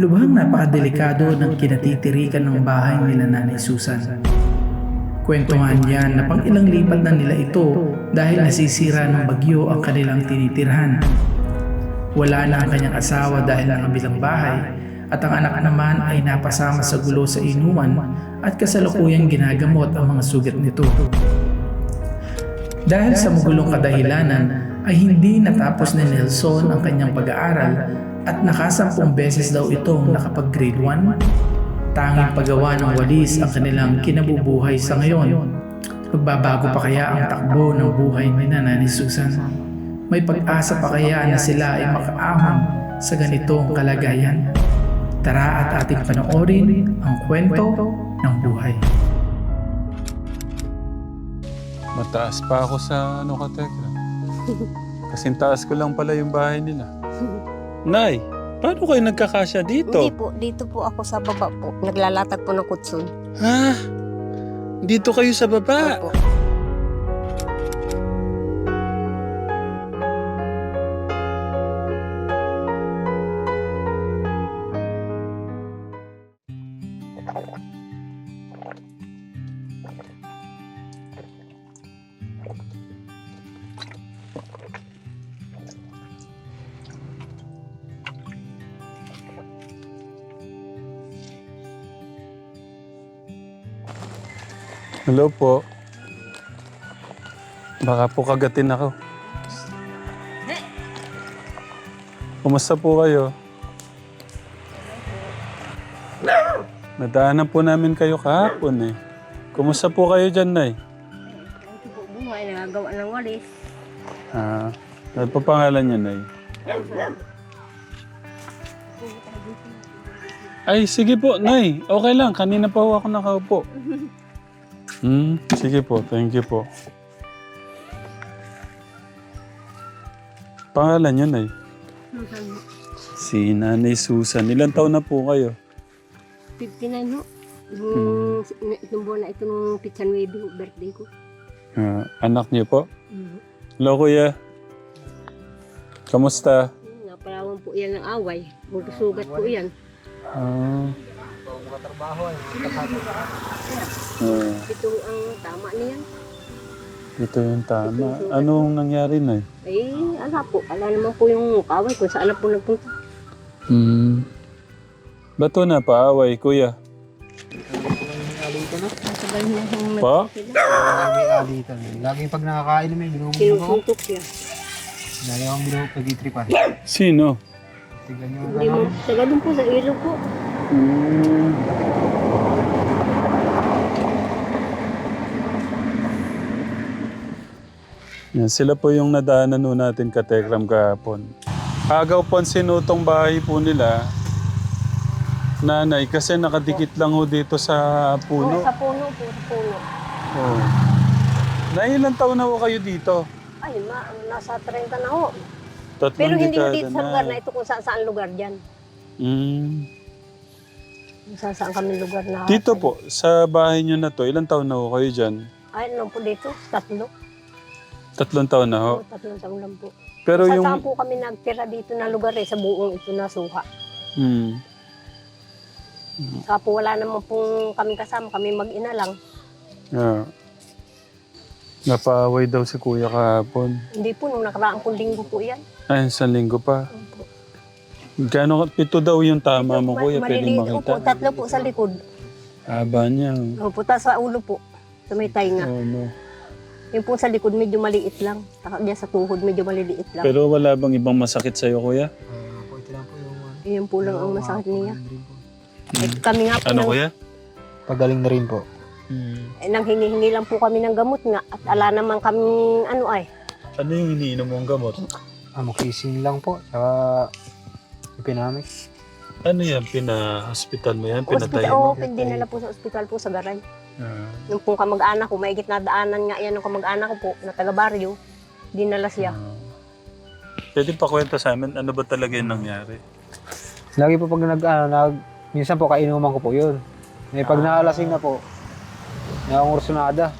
Lubhang napakadelikado ng kinatitirikan ng bahay nila Nanay Susan. Kwento nga niya na pang ilang lipat na nila ito dahil nasisira ng bagyo ang kanilang tinitirhan. Wala na ang kanyang asawa dahil nakabilang bahay at ang anak naman ay napasama sa gulo sa inuman at kasalukuyang ginagamot ang mga sugat nito. Dahil sa magulong kadahilanan ay hindi natapos ni Nelson ang kanyang pag-aaral at nakasampung beses daw itong nakapag-grade 1. Tanging paggawa ng walis ang kanilang kinabubuhay sa ngayon. Magbabago pa kaya ang takbo ng buhay ni Nanay Susan? May pag-asa pa kaya na sila ay makaahon sa ganitong kalagayan? Tara at ating panoorin ang kwento ng buhay. Mataas pa ako sa ano ka, Tekla. Kasing taas ko lang pala yung bahay nila. Nay, paano kayo nagkakasya dito? Hindi po, dito po ako sa baba po. Naglalatag po ng kutsun. Ha? Dito kayo sa baba? Opo. Hello po. Baka po kagatin ako. Kumusta po kayo? Nadaanan po namin kayo kahapon eh. Kumusta po kayo dyan, Nay? Ito po buhay, nagagawa ng walis. Ah, ano po pangalan niya, Nay? Ay, sige po, Nay. Okay lang. Kanina pa ako nakaupo. Hmm, sige po. Thank you po. Pangalan niya, Nay? Si Nanay Susan. Ilan taon na po kayo? 59 ho. Yung, itong buwan na ito nung pizza nueve, birthday ko. Ah, anak niyo po? Mm. Hello, Kuya. Kamusta? Napalawan po yan ng away. Magsugat po yan. Ah. Ah, Ito ang tama niyan. ito yung tama. Anong nangyari, Nay? Ay, ala po. Ala naman po yung kaway kung saan na po nagpunta. Hmm. Ba't to na paaway, kuya? Sasagal na yung Pa? Lagi alitan. Lagi pag nakakain may binubog ako. Kinusuntok siya. Lagi akong binubog pag-itripan. Sino? Tignan nyo Hindi mo, sa ganun po, sa ilog po. Hmm. Yan, sila po yung nadaanan nun natin ka Tekram kahapon. Agaw po ang sinutong bahay po nila. Nanay, kasi nakadikit lang ho dito sa puno. Oh, sa puno po, sa puno. Oh. Na ilang taon na ho kayo dito? Ay, ma, nasa 30 na ho. Tatlong Pero hindi dekada dito sa lugar na ito kung saan saan lugar dyan. Mm. Kung saan kami lugar na. Dito po, sa bahay nyo na to, ilang taon na ho kayo dyan? Ay, ano po dito? Tatlo. Tatlong taon na ho. Oh. Tatlong taon lang po. Pero sa yung... saan po kami nagtira dito na lugar eh, sa buong ito na suha. Hmm. Saka po wala naman pong kami kasama, kami mag-ina lang. Yeah. Napaaway daw si kuya kahapon. Hindi po, nung nakaraang pong linggo po yan. Ay, sa linggo pa. Opo. Gano'n, pito daw yung tama mo kuya, pwedeng Maliliit po, makita. tatlo po sa likod. Haba niya. Opo, tas sa ulo po. Sa may tainga. Oh, no. Yung po sa likod, medyo maliit lang. Saka diyan sa tuhod, medyo maliliit lang. Pero wala bang ibang masakit sa'yo kuya? Ah, po, ito lang po yung... ano, Yun po lang ang masakit niya. rin po. Eh, kami nga po, Ano nang, kuya? Pagaling na rin po. Hmm. eh, nang hingi-hingi lang po kami ng gamot nga. At ala naman kami, ano ay, Ano yung iniinom mong gamot? Amoxicillin lang po. Saka... Epinamics. Ano yan? Pina-hospital mo yan? Pinatay hospital, mo? oh, dinala po sa ospital po sa Garay. Ah. Yung pong kamag-anak ko, maigit na daanan nga yan ng kamag-anak ko po, na taga-baryo, dinala siya. Ah. Pwede pa kwento sa amin, ano ba talaga yung nangyari? Lagi po pag nag... Ano, nag minsan po kainuman ko po yun. Eh, pag nakalasing na po, nakangursunada.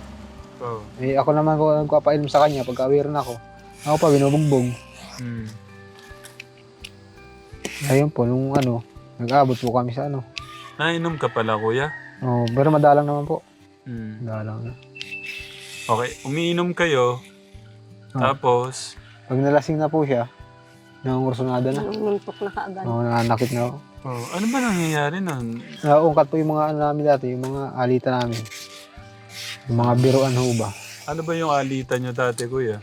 Oh. Eh, ako naman ko nagpapainom sa kanya pag aware na ako. Ako pa, binubugbog. Hmm. Ayun po, nung ano, Nag-abot po kami sa ano. Nainom ka pala, kuya? Oh, pero madalang naman po. Hmm. Madalang na. Okay, umiinom kayo. Ah. Tapos, Pag nalasing na po siya, nangungursunada na. Nanuntok na kaagad. Oo, nananakit na. oh, ano ba nangyayari nun? Naungkat po yung mga ano namin dati, yung mga alita namin. Yung mga biruan ho ba. Ano ba yung alitan nyo dati, kuya?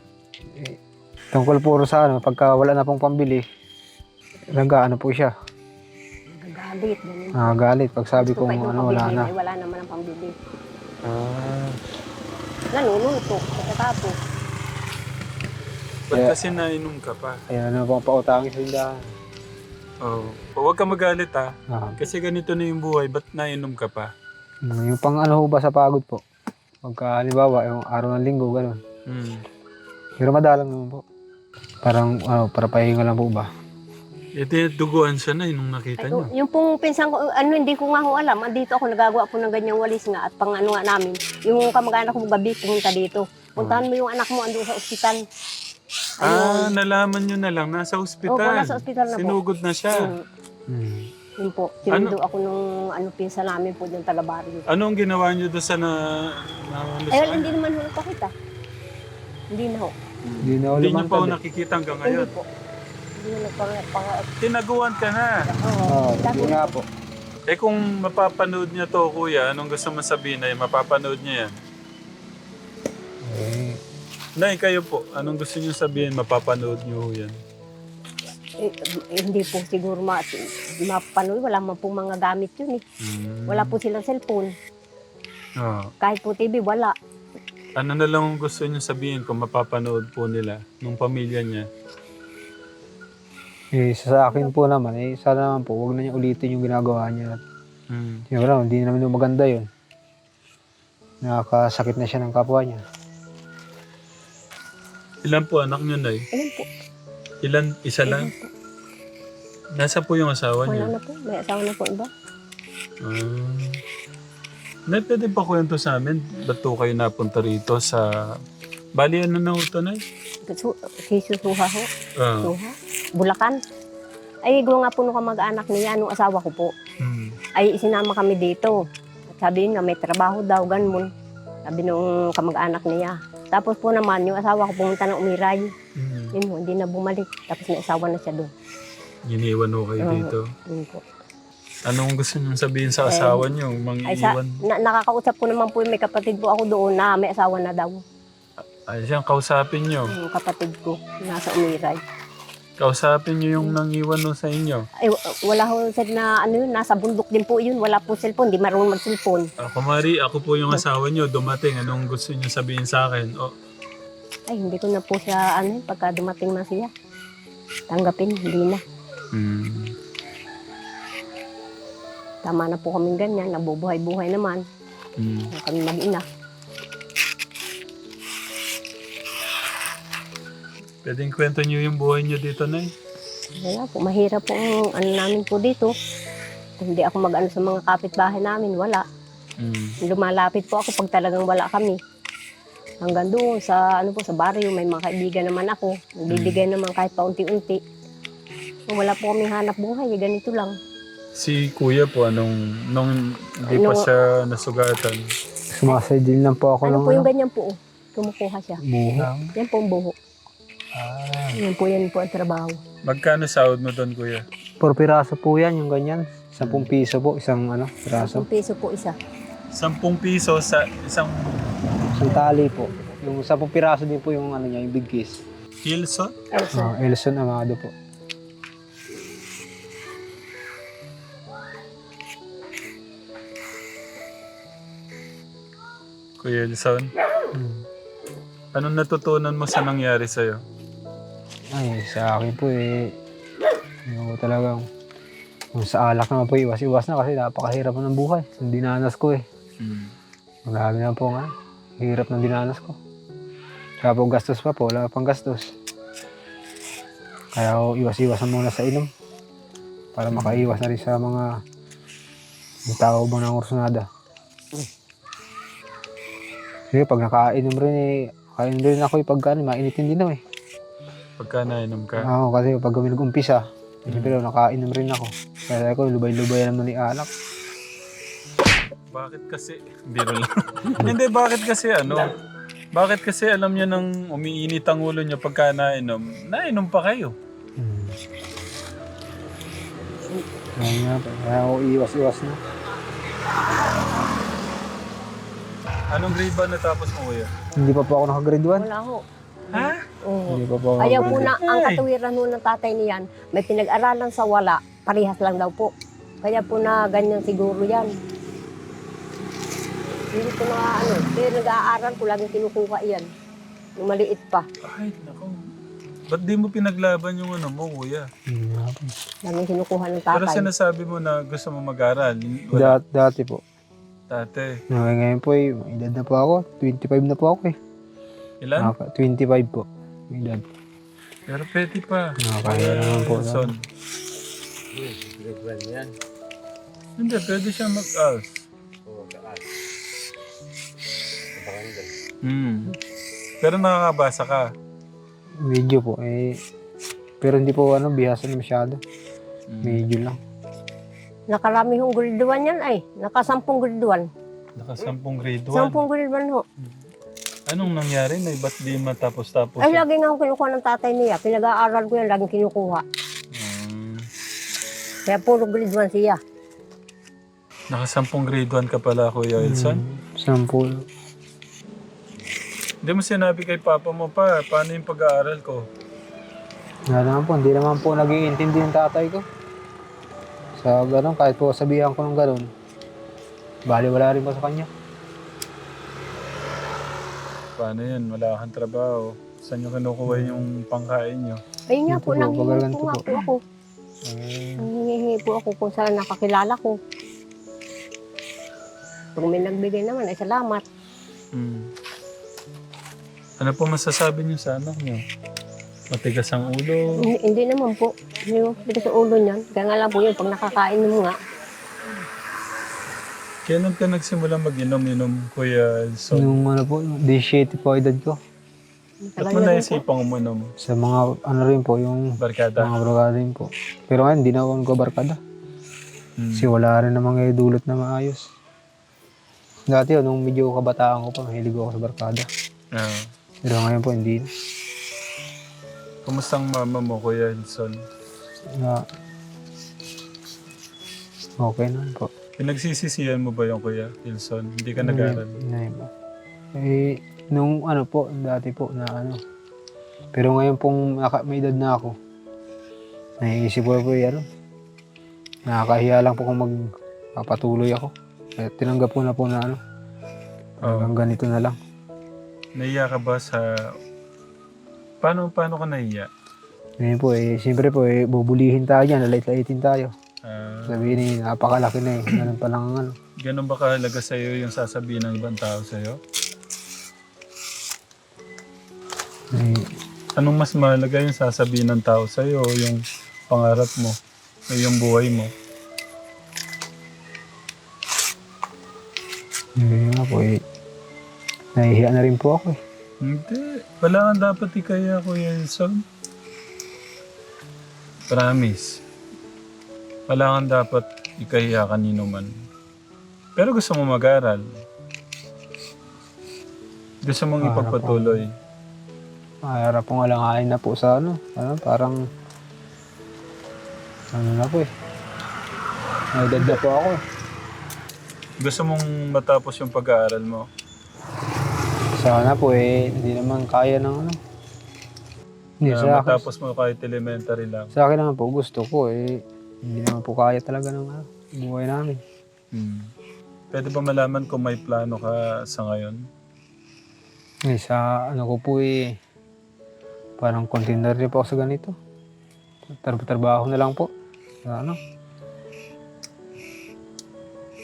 Tungkol puro sa ano, pagka wala na pong pambili, nag ano po siya, Nagagalit. Ganun. nagagalit. Pag sabi Gusto kong ano, wala na. ay Wala naman ang pambili. Ah. Nanununtok. Pagkatapos. Ba't Kaya- kasi nainom ka pa? Kaya ano pong pautangin sa tindahan. Oh. Huwag ka magalit ha. Ah, Kasi ganito na yung buhay, ba't nainom ka pa? yung pang ano ho ba sa pagod po. Pagka halimbawa, yung araw ng linggo, gano'n. Hmm. Pero madalang naman po. Parang ano, para pahinga lang po ba. Ito yung duguan siya na yun nung nakita Ay, nyo. yung pong pinsan ko, ano, hindi ko nga ho alam. Andito ako nagagawa po ng ganyang walis nga at pang ano nga namin. Yung kamag-anak ko gabi pumunta dito. Puntahan mo yung anak mo andun sa ospital. Ah, nalaman nyo na lang, nasa ospital. Opo, nasa ospital na po. Sinugod na siya. Mm, Hmm. yun po. Sinundo ako nung ano, pinsan namin po dyan talabaryo. Anong ginawa nyo doon sa na... na ano Ay, siya? hindi naman ho nagpakita. Hindi na ho. Hindi na ho Hindi nyo pa lumantad eh. nakikita hanggang Hindi ngayon. Hindi na nagpakita. Tinaguan ka na. Oo. Dati yun nga po. Eh kung mapapanood niya to, kuya, anong gusto mo sabihin na mapapanood niya yan? Eh, Nay, kayo po, anong gusto niyo sabihin mapapanood niyo yan? eh, eh, hindi po siguro ma mapanood. Wala man po mga gamit yun eh. Hmm. Wala po silang cellphone. Ah. Kahit po TV, wala. Ano na lang ang gusto niyo sabihin kung mapapanood po nila nung pamilya niya? Eh, sa akin po naman, eh, sana naman po, huwag na niya ulitin yung ginagawa niya. Hmm. Siyempre, hindi naman yung maganda yun. Nakakasakit na siya ng kapwa niya. Ilan po anak niyo, Nay? Ayun po. Ilan? Isa lang? Nasa po yung asawa Wala niyo? na po. May asawa na po iba. Ah. Nay, pwede pa kwento sa amin? Ba't po kayo napunta rito sa... Bali, ano na ito, Nay? Su- Si Susuha ho. Ah. Suha. Bulacan. Ay, gawa nga po nung kamag-anak niya, nung asawa ko po. Hmm. Ay, isinama kami dito. At sabi nga, may trabaho daw, ganun. Sabi nung kamag-anak niya. Tapos po naman, yung asawa ko pumunta ng umiray. Hmm. Yun hindi na bumalik. Tapos may asawa na siya doon. Iniwan ho kayo dito. Yun po. Anong gusto niyong sabihin sa Eh, asawa niyo? Ay, sa, na, nakakausap ko naman po yung may kapatid po ako doon na may asawa na daw. Ay, siyang kausapin niyo. Yung kapatid ko, nasa umiray. Kausapin niyo yung nangiwan no sa inyo. Ay, wa- wala ho sir na ano yun, nasa bundok din po yun. Wala po cellphone, di marunong mag-cellphone. Ako, Mari, ako po yung asawa niyo. Dumating. Anong gusto niyo sabihin sa akin? Oh, Ay, hindi ko na po siya, ano, pagka dumating na siya. Tanggapin, hindi na. hmm. Tama na po kaming ganyan, nabubuhay-buhay naman. Hmm. Kami mag-ina. Pwedeng kwento niyo yung buhay niyo dito, Nay? Wala po, mahirap po ang ano namin po dito. Hindi ako mag-ano sa mga kapitbahay namin, wala. Hmm. Lumalapit po ako pag talagang wala kami. Hanggang doon sa ano po sa baryo, may mga kaibigan naman ako. Nagbibigay naman kahit paunti-unti. Wala po kami hanap buhay, eh, ganito lang. Si Kuya po, anong, nung hindi pa Ano- siya nasugatan? Sumasaydil lang po ako Ano ng po yung ano, ganyan po? oh? Kumukuha siya. buho. Yan po ang buho. Ah. Yan po yan po ang trabaho. Magkano sahod mo doon, Kuya? Por piraso po yan, yung ganyan. 10 piso po, isang ano, piraso. 10 peso po isa. Sampung piso sa isang Isang tali po. Yung 10 piraso din po yung ano niya, yung big kiss. Hilson? Elsa. Ah, Elson Amado po. Kuya Hilson? Hmm. Anong natutunan mo sa nangyari sa'yo? Ay, sa akin po eh, yung talagang, kung sa alak naman po, iwas-iwas na kasi napakahirap na ng buhay. Yung dinanas ko eh. Hmm. Marami na po nga. Hirap ng dinanas ko. Kaya po gastos pa po, wala pang gastos. Kaya ako iwas-iwasan muna sa inom. Para makaiwas na rin sa mga yung tao bang ng ursunada. Kasi pag nakainom rin eh, kain rin ako eh, pagka ano, mainitin din eh. Pagka nainom ka? Oo, kasi pag kami nag-umpisa, siyempre nakainom rin ako. Kaya ko, lubay-lubay naman ni alak. Bakit kasi, biro lang. Hindi, bakit kasi ano? Bakit kasi alam niyo nang umiinit ang ulo niyo pagka nainom, nainom pa kayo? Hmm. Kaya nga kaya ako iwas-iwas na. Anong grade ba natapos mo kuya? Hindi pa po ako naka-grade 1. Wala ho. Ha? Oo. Hindi po Ayaw po na, ang katuwiran ho ng tatay niyan, may pinag-aralan sa wala, parehas lang daw po. Kaya po na ganyan siguro yan. Hindi ko na ano, pero nag-aaral ko, laging kinukuha yan. Yung maliit pa. Ay, nako. Ba't di mo pinaglaban yung ano mo, kuya? Po. Laging kinukuha ng Pero tatay. sinasabi mo na gusto mo mag-aral. Wala. Dat- dati po. Dati. Ngayon, ngayon po eh, may edad na po ako. 25 na po ako eh. Ilan? Nakaka- 25 po. May edad. Pero pwede pa. Nakakaya naman po. Son. Hindi, pwede siya mag-als. Hmm. Pero nakakabasa ka. Medyo po eh. Pero hindi po ano, bihasa na masyado. Hmm. Medyo lang. Nakarami hong grade 1 yan ay. Nakasampung grade 1. Nakasampung grade 1. Sampung grade 1 ho. Anong nangyari na ba't di matapos-tapos? Ay, lagi nga ako kinukuha ng tatay niya. Pinag-aaral ko yan, laging kinukuha. Hmm. Kaya puro grade 1 siya. Nakasampung grade 1 ka pala, Kuya Wilson. Sampul. Hindi mo sinabi kay Papa mo pa, paano yung pag-aaral ko? Nga naman po, hindi naman po nag-iintindi yung tatay ko. Sa ganun, kahit po sabihan ko ng ganun, bali wala rin po sa kanya. Paano yan? Wala kang trabaho. Saan nyo kinukuha yung pangkain nyo? Ayun nga Ito po, po, nanghihingi po nga po. po ako. Nanghihingi po ako kung saan nakakilala ko. Pag may nagbigay naman, ay salamat. Hmm. Ano po masasabi nyo sa anak nyo? Matigas ang ulo. Hindi, hindi naman po. Hindi pwede sa ulo niyan. Kaya nga lang po yun, pag nakakain mo nga, Kailan ka nagsimula mag-inom-inom, Kuya Elson? Nung ano po, 17 po edad ko. Ba't mo na naisipang uminom? Sa mga ano rin po, yung Barkada? mga brigada rin po. Pero ngayon, hindi na ako nagkabarkada. Hmm. Kasi wala rin namang eh, dulot na maayos. Dati yun, nung medyo kabataan ko pa, mahilig ako sa barkada. Ah. Pero ngayon po, hindi na. Kumusta ang mama mo, Kuya Elson? Na, okay naman po. Pinagsisisihan mo ba yung Kuya Elson? Hindi ka nag-aaral? Hindi po. Eh, nung ano po, dati po na ano. Pero ngayon pong naka, may edad na ako, naiisip ko po ano, nakakahiya lang po kung magpapatuloy ako. Kaya tinanggap ko na po na ano, Oo. hanggang ganito na lang. Naiya ka ba sa... Paano, paano ka naiya? Ngayon po eh, siyempre po eh, bubulihin tayo dyan, lalait-laitin tayo. Ah, Sabihin eh, napakalaki na eh, ganun pa lang ang ano. ganun ba kahalaga sa'yo yung sasabihin ng ibang tao sa'yo? Eh, Anong mas mahalaga yung sasabihin ng tao sa'yo o yung pangarap mo o yung buhay mo? yun nga po eh, nahihiya na rin po ako eh. Hindi. Wala kang dapat ikaya, Kuya Elson. Promise. Wala kang dapat ikahiya kanino man. Pero gusto mo mag-aral. Gusto mong Para ipagpatuloy. Mahirap pong alangain na po sa ano, ano, parang, ano na po eh. May edad na po ako eh. Gusto mong matapos yung pag-aaral mo. Sana po eh, hindi naman kaya ng ano. Hindi, Na sa akin, matapos mo kahit elementary lang. sa akin naman po, gusto ko eh, hindi naman po kaya talaga ng ano, buhay namin. Hmm. Pwede ba malaman kung may plano ka sa ngayon? Eh, sa ano ko po eh, parang contender rin po ako sa ganito. Tar- Trabaho na lang po. Sa ano,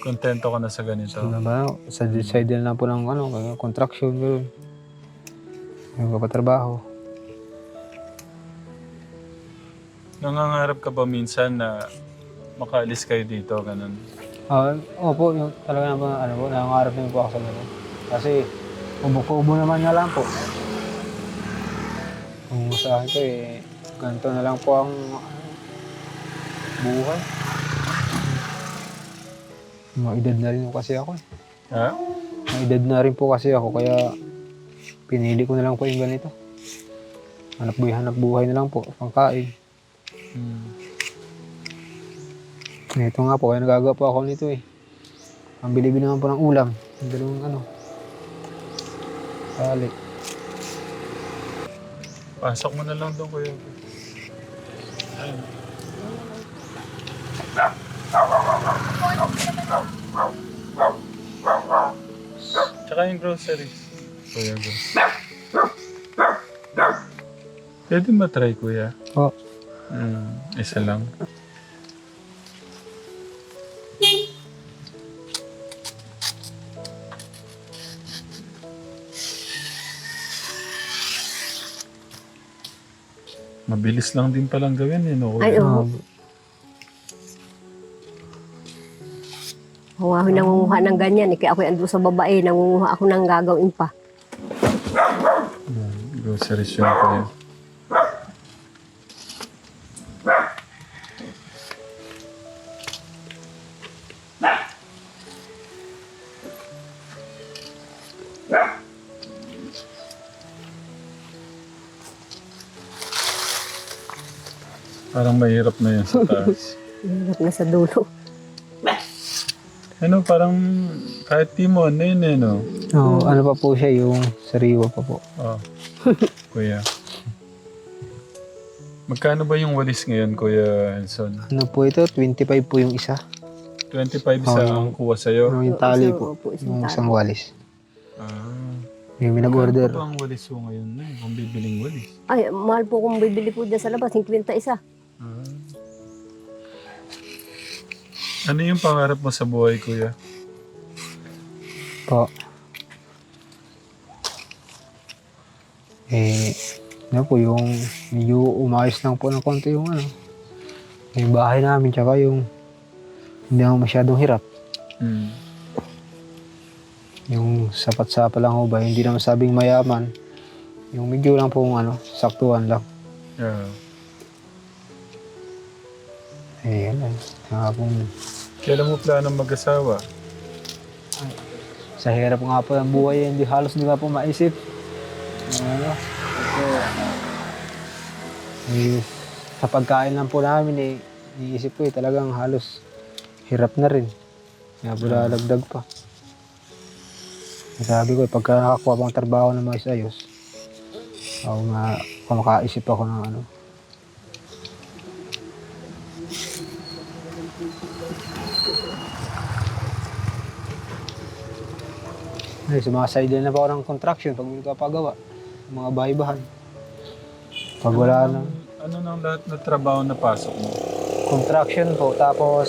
Kontento ka na sa ganito? Ano ba? Sa side na po ng ano, ganyan, contraction, gano'n. Yung kapatrabaho. Nangangarap ka ba minsan na makaalis kayo dito, ganun? Ah, opo, yung talaga naman, ano po, nangangarap din po ako sa gano'n. Kasi, ubo-ubo naman nga lang po. Kung sa akin po eh, ganito na lang po ang buhay. Mga edad na rin po kasi ako. eh. Ha? Mga edad na rin po kasi ako, kaya pinili ko na lang po yung ganito. Hanap buhay, hanap buhay na lang po, pangkain. Hmm. Ito nga po, kaya nagagawa po ako nito eh. Ang bili-bili naman po ng ulam. Yung dalawang ano. Sali. Pasok mo na lang doon, kuya. Ayun. Tsaka yung groceries. Kuya, go. Pwede matry, kuya. Oh, Mm, isa lang. Mabilis lang din palang gawin eh, no? Ay, oo. Kung ako nangunguha ng ganyan, eh, kaya ako ando sa babae, nangunguha ako ng gagawin pa. Mm, groceries yun Parang mahirap na yun sa taas. Hirap na sa dulo. ano, parang kahit di mo, ano yun eh, no? oh, ano pa po siya, yung sariwa pa po. Oh. kuya. Magkano ba yung walis ngayon, Kuya Elson? Ano po ito? 25 po yung isa. 25 sa Oh, ang kuha sa'yo? Ano yung tali po. opo, isang Yung tali. isang walis. Yung may nag-order. Ba ang walis mo ngayon na eh? Kung bibiling walis? Ay, mahal po kung bibili po dyan sa labas, 50 isa. Ah. Ano yung pangarap mo sa buhay, Kuya? Po. Eh, ano po, yung medyo umayos lang po ng konti yung ano. Yung bahay namin, tsaka yung hindi ako masyadong hirap. Hmm. Yung sapat-sapa lang ho ba, hindi naman sabing mayaman. Yung medyo lang po ano, saktuhan lang. Yeah. Eh, yan lang. Nga pong, Kailan mo planong mag-asawa? sa hirap nga po ng buhay, hindi halos di ba po maisip. Yung Ano, ito, eh, sa pagkain lang po namin eh, iniisip ko eh, talagang halos hirap na rin. Kaya po lalagdag pa. Sabi ko, eh, pagka nakakuha pang trabaho na mais ayos, ako nga, kumakaisip ako ng ano, Ay, sumaside na pa ako ng contraction pag nagpapagawa. Mga bahay-bahan. Pag wala na, Ano nang lahat na trabaho na pasok mo? contraction po. Tapos,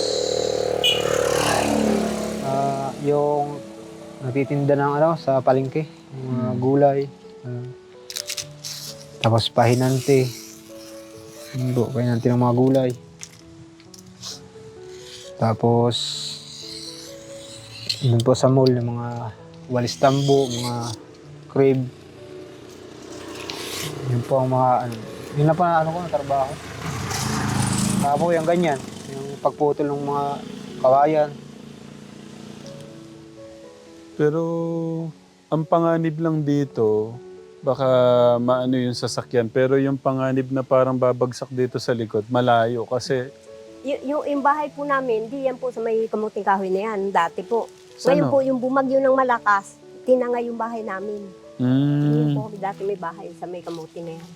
ah, yung nagtitinda ng ano, sa palengke. Mga gulay. ah. tapos pahinante. Po, pahinante ng mga gulay. Tapos, yun po sa mall, yung mga walis tambo, mga crib. Yun po ang mga ano. Yun na pa ano ko, trabaho. Po yung ganyan, yung pagputol ng mga kawayan. Pero ang panganib lang dito, baka maano yung sasakyan. Pero yung panganib na parang babagsak dito sa likod, malayo. Kasi, Y- yung, yung bahay po namin, di yan po sa may kamuting kahoy na yan, dati po. Saan Ngayon po, yung bumagyo ng malakas, tinangay yung bahay namin. Yun mm, po, dati may bahay sa may kamuti na yan.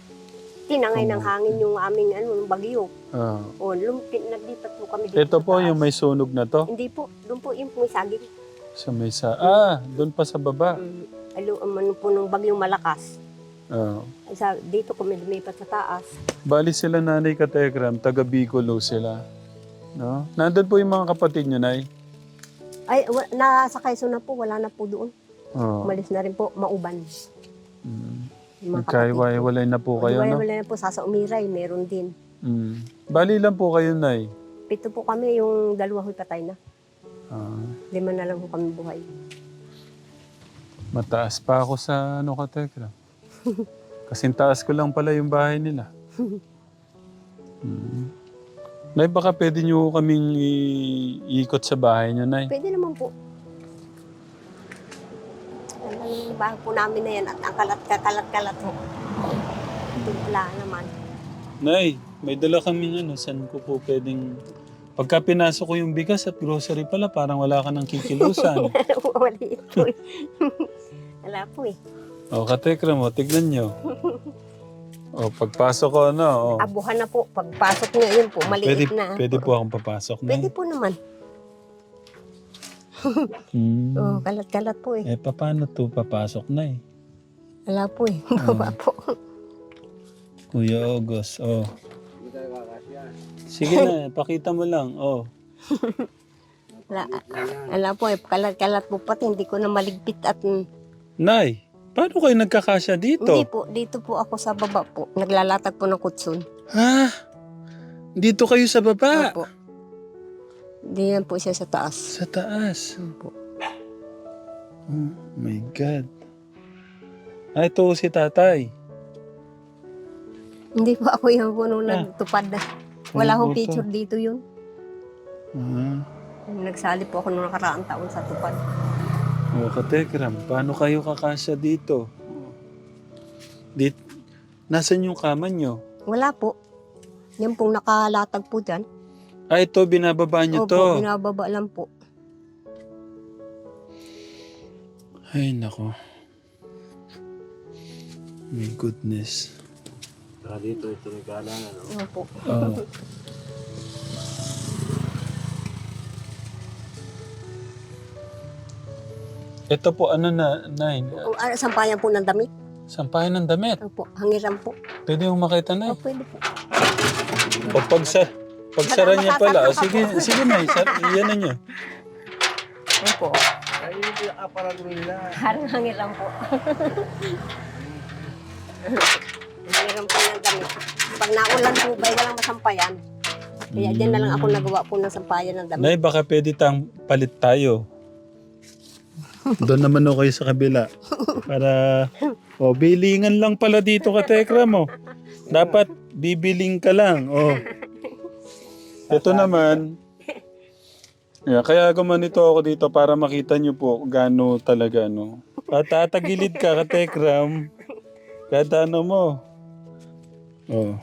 Tinangay ng Kamuti. hangin yung aming ano, yung bagyo. ah. O, lumpi, naglipat po kami dito ito sa po taas. yung may sunog na to. Hindi po, doon po yung may saging. Sa may sa... Ah, doon pa sa baba. Mm, alo, ano po nung bagyong malakas. Ah. Ay, sa, dito kami lumipat sa taas. Bali sila nanay Kategram, taga Bicolo sila. No? Nandun po yung mga kapatid nyo, Nay. Ay, wa, nasa Quezon na po, wala na po doon. Oh. Umalis na rin po, mauban. Mm. Yung mga kapatid ko. Nagkaiwalay na po kayo, Wala, no? wala na po, sa Umiray, meron din. Mm. Bali lang po kayo, Nay. Pito po kami, yung dalawa ho'y patay na. Ah. Lima na lang po kami buhay. Mataas pa ako sa ano Kategram. Kasing taas ko lang pala yung bahay nila. Mm. Nay, baka pwede nyo kaming i- iikot sa bahay nyo, Nay. Pwede naman po. Ang bahay po namin na yan at ang kalat-kalat po. Wala naman. Nay, may dala kaming ano, saan ko po pwedeng... Pagka pinasok ko yung bigas at grocery pala, parang wala ka ng kikilusan. Maliit po eh. Wala po eh. o, katekra mo, tignan nyo. O, pagpasok ko, ano, o. Abuhan na po. Pagpasok niya yun po, maliit Pwede, na. pwede po akong papasok, Nay. Pwede po naman. Hmm. Oh, kalat-kalat po eh. Eh, paano to papasok, Nay? Wala po eh. Baba po. Kuya August, oh. Sige na, pakita mo lang, oh. Wala, wala po eh. Kalat-kalat po pati. Hindi ko na maligpit at Nay, paano kayo nagkakasya dito? hindi po. Dito po ako sa baba po. Naglalatag po ng kutsun. Ha? Dito kayo sa baba? Opo. Diyan po siya sa taas. Sa taas. Opo. Oh my God. Ah, ito si tatay. Hindi po ako yung puno nagtupad. Wala to? picture dito yun. Ah. Nagsali po ako nung nakaraang taon sa tupad. Oh, katekram, paano kayo kakasya dito? Dit Nasaan yung kama nyo? Wala po. Yan pong nakalatag po dyan. Ah, ito, binababa nyo Opo, to. binababa lang po. Ay, nako. My goodness. Opo. Oh. Ito po, ano na, nine? O, ano, sampayan po ng damit. Sampahan ng damit. Opo, hangiran po. Pwede mo makita, O, Nay. pwede po. O pagsa, pagsara niya pala. O, sige, sige, Nay. Sar, yan na niyo. Opo. Harang hangiran po. hangiran po ng damit. Pag naulan po ba, walang masampayan. Kaya dyan na lang ako nagawa po ng sampayan ng damit. Nay, baka pwede tang palit tayo. Doon naman ako kayo sa kabila. Para, o, bilingan lang pala dito ka, Tekra mo. Dapat, bibiling ka lang. O. Ito naman, yeah, kaya gumanito ako dito para makita nyo po gaano talaga, no. Patatagilid ka, ka, Tekram. Kada ano mo. O.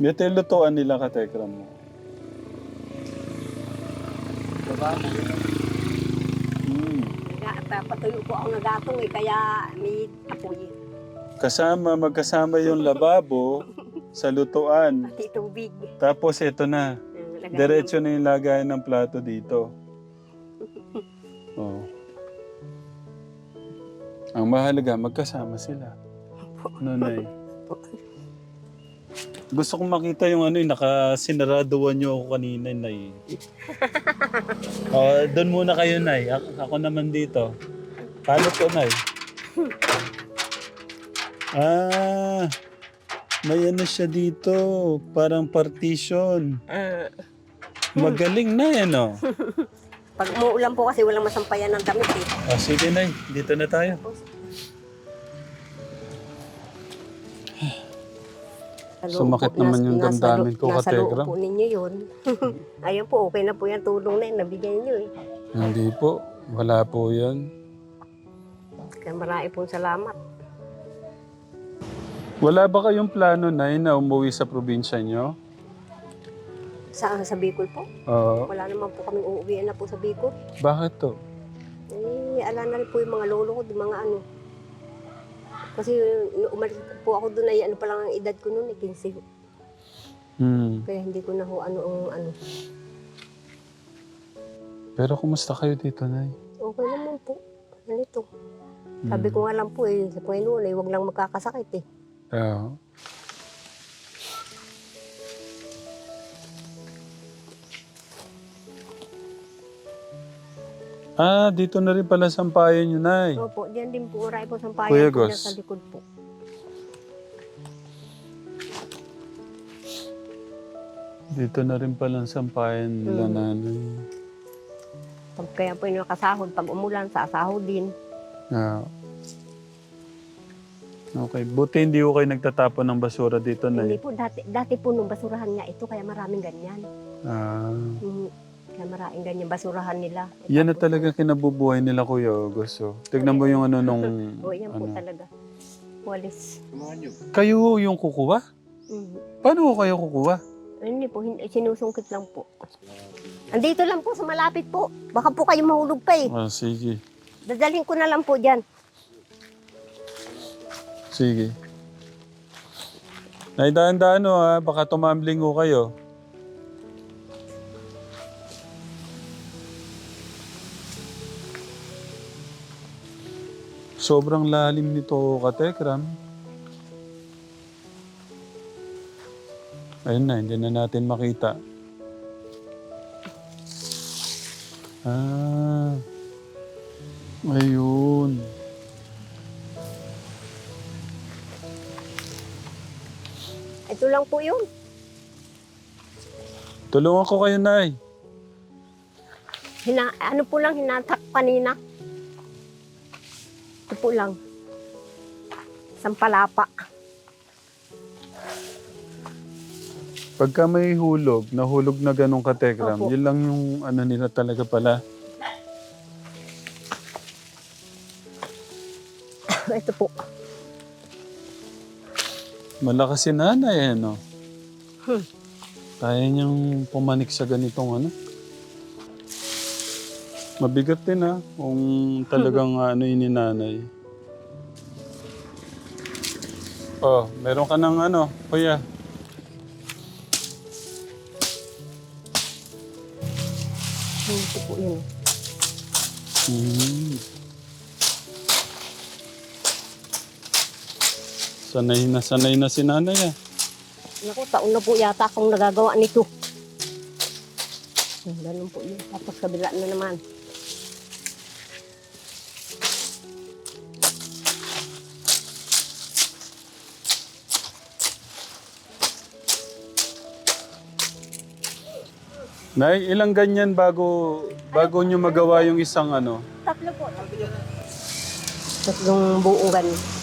Ito yung lutuan nila, ka, Tekram mo. Mm. Nga- Patuyo po ako nagatong eh, kaya may apoy. Kasama, magkasama yung lababo sa lutuan. Pati tubig. Tapos ito na, Eh, lagay- diretso na yung lagayan ng plato dito. Oh. Ang mahalaga, magkasama sila. Nunay. Gusto kong makita yung ano yung nakasinaraduan nyo ako kanina, Nay. oh, doon muna kayo, Nay. Ako, ako naman dito. Paano to, Nay? Ah, may ano siya dito. Parang partition. Ah, Magaling na yan, oh. pag umuulan po kasi walang masampayan ng damit eh. Oh, sige, Nay. Dito na tayo. Loob Sumakit po, naman yung nasa damdamin loob- ko, Nasa loob kategram. po ninyo yun. Ayun po, okay na po yan tulong na yun. Nabigyan nyo eh. Hindi po. Wala po yan. Kaya marami pong salamat. Wala ba kayong plano, Nay, na umuwi sa probinsya nyo? Sa, sa Bicol po. Oo. Wala naman po kaming uuwian na po sa Bicol. bakit to? Eh, ala na rin po yung mga lolo ko, yung mga ano. Kasi umalis po ako doon ay ano pa lang ang edad ko noon, eh, 15. Hmm. Kaya hindi ko na ho ano ang ano. Pero kumusta kayo dito, Nay? Okay naman po. Ganito. Sabi ko nga lang po eh, sa Panginoon eh, huwag lang magkakasakit eh. Oo. Ah, dito na rin pala sampayan nyo, Nay. Opo, diyan din po, uray po sa payan Kuya po sa likod po. Dito na rin pala sampayan nila, Hmm. nanay. Pag kaya po yung nakasahod, pag umulan, sasahod din. Ah. Okay. Buti hindi ko kayo nagtatapon ng basura dito, Hindi Nay. po, dati, dati po nung basurahan nga ito, kaya maraming ganyan. Ah. Mm, kaya maraming ganyan basurahan nila. Yan na talaga kinabubuhay nila, Kuya Augusto. Tignan mo yung ano nung... Oo, yan po ano. talaga. Walis. Kayo yung kukuha? Mm. Paano ko kayo kukuha? Hindi po, hindi, sinusungkit lang po. Andito lang po sa malapit po. Baka po kayo mahulog pa eh. Ah, sige. Dadalhin ko na lang po dyan. Sige. Naidaan-daan o ha, baka tumambling ko kayo. Sobrang lalim nito, Katekram. Ayun na, hindi na natin makita. Ah. Ayun. Ito lang po yun. Tulungan ko kayo, Nay. Hina, ano po lang, hinatak kanina. Ito po lang. Isang palapa. Pagka may hulog, nahulog na ganong kategram, Opo. yun lang yung ano nila talaga pala. Ito po. Malakas si nanay, ano? Hmm. Kaya niyang pumanik sa ganitong ano. Mabigat din ha, kung talagang ano yun ni nanay. Oh, meron ka ng ano, kuya. Ito po yun. Hmm. Sanay na sanay na si nanay ah. Naku, taon na po yata akong nagagawa nito. Ganun po yun. Tapos kabila na naman. Nay, ilang ganyan bago bago nyo magawa yung isang ano? Tatlo po. Tatlo. Tatlong buong ganun.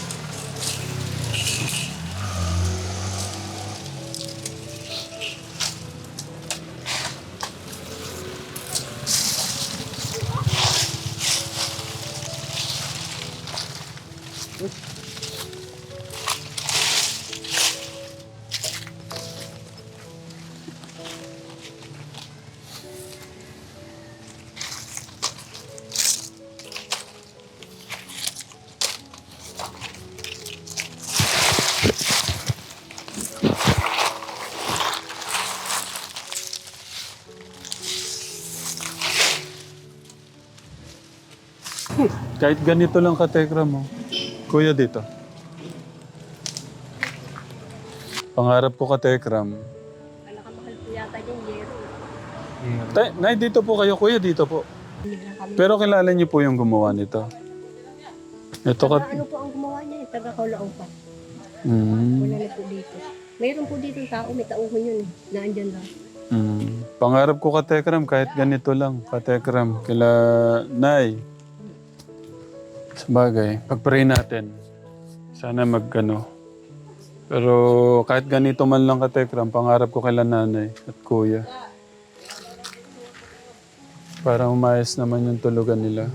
Kahit ganito lang katekra mo. Kuya dito. Pangarap ko katekram. Panakamahal po yata yung yero. Yeah. Tay, nay, dito po kayo, kuya, dito po. Pero kilala niyo po yung gumawa nito. Ito ka... Ano po ang gumawa niya? eh, Taga Kaulaong pa. Mm, Wala na po dito. Mayroon po dito tao, may tauhan yun eh. Naandyan lang. mm. Pangarap ko katekram, kahit ganito lang, katekram. Kila Nay. Sabagay, pag-pray natin. Sana magkano. Pero kahit ganito man lang katekram, pangarap ko kila nanay at kuya. Para umayos naman yung tulugan nila.